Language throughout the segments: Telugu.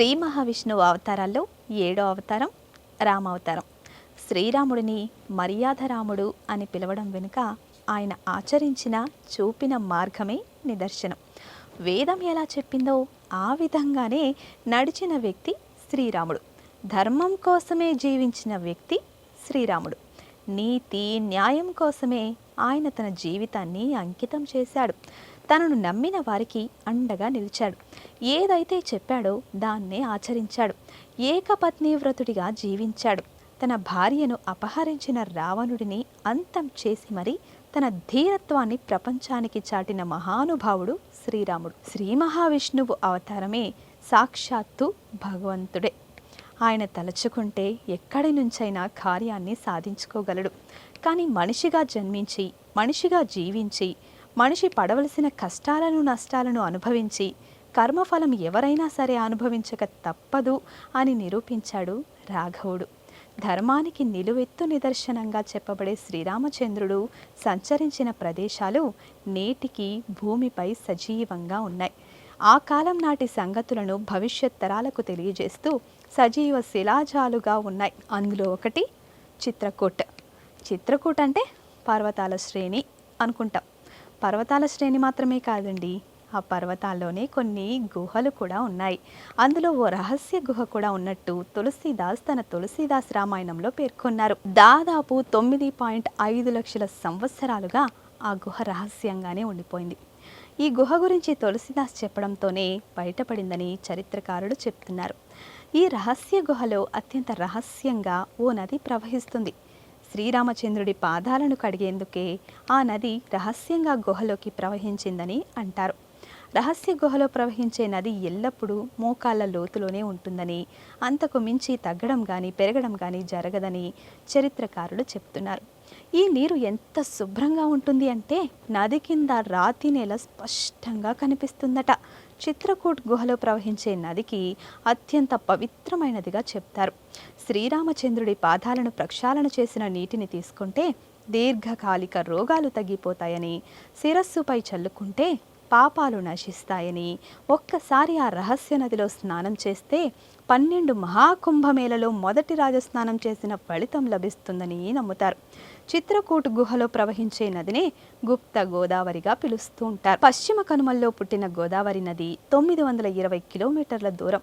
శ్రీ మహావిష్ణువు అవతారాల్లో ఏడో అవతారం రామావతారం. శ్రీరాముడిని మర్యాద రాముడు అని పిలవడం వెనుక ఆయన ఆచరించిన చూపిన మార్గమే నిదర్శనం. వేదం ఎలా చెప్పిందో ఆ విధంగానే నడిచిన వ్యక్తి శ్రీరాముడు. ధర్మం కోసమే జీవించిన వ్యక్తి శ్రీరాముడు. నీతి న్యాయం కోసమే ఆయన తన జీవితాన్ని అంకితం చేశాడు. తనను నమ్మిన వారికి అండగా నిలిచాడు. ఏదైతే చెప్పాడో దాన్నే ఆచరించాడు. ఏకపత్నివ్రతుడిగా జీవించాడు. తన భార్యను అపహరించిన రావణుడిని అంతం చేసి మరి తన ధీరత్వాన్ని ప్రపంచానికి చాటిన మహానుభావుడు శ్రీరాముడు. శ్రీ మహావిష్ణువు అవతారమే సాక్షాత్తు భగవంతుడే. ఆయన తలుచుకుంటే ఎక్కడి నుంచైనా కార్యాన్ని సాధించుకోగలడు. కానీ మనిషిగా జన్మించి మనిషిగా జీవించి మనిషి పడవలసిన కష్టాలను నష్టాలను అనుభవించి కర్మఫలం ఎవరైనా సరే అనుభవించక తప్పదు అని నిరూపించాడు రాఘవుడు. ధర్మానికి నిలువెత్తు నిదర్శనంగా చెప్పబడే శ్రీరామచంద్రుడు సంచరించిన ప్రదేశాలు నేటికి భూమిపై సజీవంగా ఉన్నాయి. ఆ కాలం నాటి సంగతులను భవిష్యత్ తరాలకు తెలియజేస్తూ సజీవ శిలాజాలుగా ఉన్నాయి. అందులో ఒకటి చిత్రకూట్. చిత్రకూట్ అంటే పర్వతాల శ్రేణి అనుకుంటాం. పర్వతాల శ్రేణి మాత్రమే కాదండి ఆ పర్వతాల్లోనే కొన్ని గుహలు కూడా ఉన్నాయి. అందులో ఓ రహస్య గుహ కూడా ఉన్నట్టు తులసీదాస్ తన తులసీదాస్ రామాయణంలో పేర్కొన్నారు. దాదాపు తొమ్మిది పాయింట్ ఐదు లక్షల సంవత్సరాలుగా ఆ గుహ రహస్యంగానే ఉండిపోయింది. ఈ గుహ గురించి తులసిదాస్ చెప్పడంతోనే బయటపడిందని చరిత్రకారులు చెప్తున్నారు. ఈ రహస్య గుహలో అత్యంత రహస్యంగా ఓ నది ప్రవహిస్తుంది. శ్రీరామచంద్రుడి పాదాలను కడిగేందుకే ఆ నది రహస్యంగా గుహలోకి ప్రవహించిందని అంటారు. రహస్య గుహలో ప్రవహించే నది ఎల్లప్పుడూ మోకాళ్ళ లోతులోనే ఉంటుందని అంతకు మించి తగ్గడం కానీ పెరగడం కానీ జరగదని చరిత్రకారులు చెప్తున్నారు. ఈ నీరు ఎంత శుభ్రంగా ఉంటుంది అంటే నది కింద రాతి నేల స్పష్టంగా కనిపిస్తుందట. చిత్రకూట్ గుహలో ప్రవహించే నదికి అత్యంత పవిత్రమైనదిగా చెప్తారు. శ్రీరామచంద్రుడి పాదాలను ప్రక్షాళన చేసిన నీటిని తీసుకుంటే దీర్ఘకాలిక రోగాలు తగ్గిపోతాయని శిరస్సుపై చల్లుకుంటే పాపాలు నశిస్తాయని ఒక్కసారి ఆ రహస్య నదిలో స్నానం చేస్తే పన్నెండు మహాకుంభమేళలో మొదటి రాజస్నానం చేసిన ఫలితం లభిస్తుందని నమ్ముతారు. చిత్రకూట్ గుహలో ప్రవహించే నదినే గుప్త గోదావరిగా పిలుస్తూ ఉంటారు. పశ్చిమ కనుమల్లో పుట్టిన గోదావరి నది తొమ్మిది వందల ఇరవై కిలోమీటర్ల దూరం.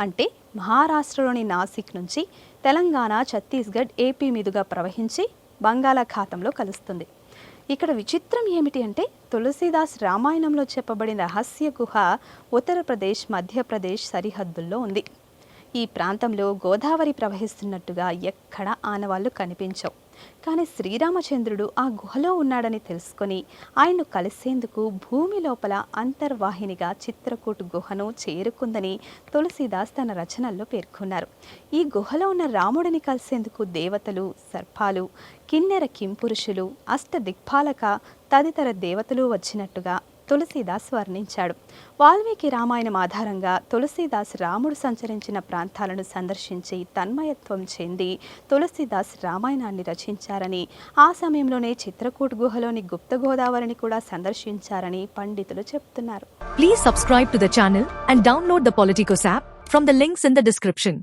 అంటే మహారాష్ట్రలోని నాసిక్ నుంచి తెలంగాణ ఛత్తీస్గఢ్ ఏపీ మీదుగా ప్రవహించి బంగాళాఖాతంలో కలుస్తుంది. ఇక్కడ విచిత్రం ఏమిటి అంటే తులసీదాస్ రామాయణంలో చెప్పబడిన రహస్య గుహ ఉత్తరప్రదేశ్ మధ్యప్రదేశ్ సరిహద్దుల్లో ఉంది. ఈ ప్రాంతంలో గోదావరి ప్రవహిస్తున్నట్టుగా ఎక్కడ ఆనవాళ్ళు కనిపించవు. కానీ శ్రీరామచంద్రుడు ఆ గుహలో ఉన్నాడని తెలుసుకొని ఆయన్ను కలిసేందుకు భూమి లోపల అంతర్వాహినిగా చిత్రకూట్ గుహను చేరుకుందని తులసీదాస్ తన రచనల్లో పేర్కొన్నారు. ఈ గుహలో ఉన్న రాముడిని కలిసేందుకు దేవతలు సర్పాలు కిన్నెర కింపురుషులు అష్ట దిక్పాలక తదితర దేవతలు వచ్చినట్టుగా తులసీదాస్ వర్ణించాడు. వాల్మీకి రామాయణం ఆధారంగా తులసీదాస్ రాముడు సంచరించిన ప్రాంతాలను సందర్శించి తన్మయత్వం చెంది తులసీదాస్ రామాయణాన్ని రచించారని ఆ సమయంలోనే చిత్రకూట్ గుహలోని గుప్త గోదావరిని కూడా సందర్శించారని పండితులు చెప్తున్నారు. Please subscribe to the channel and download the Politicos app from the links in the description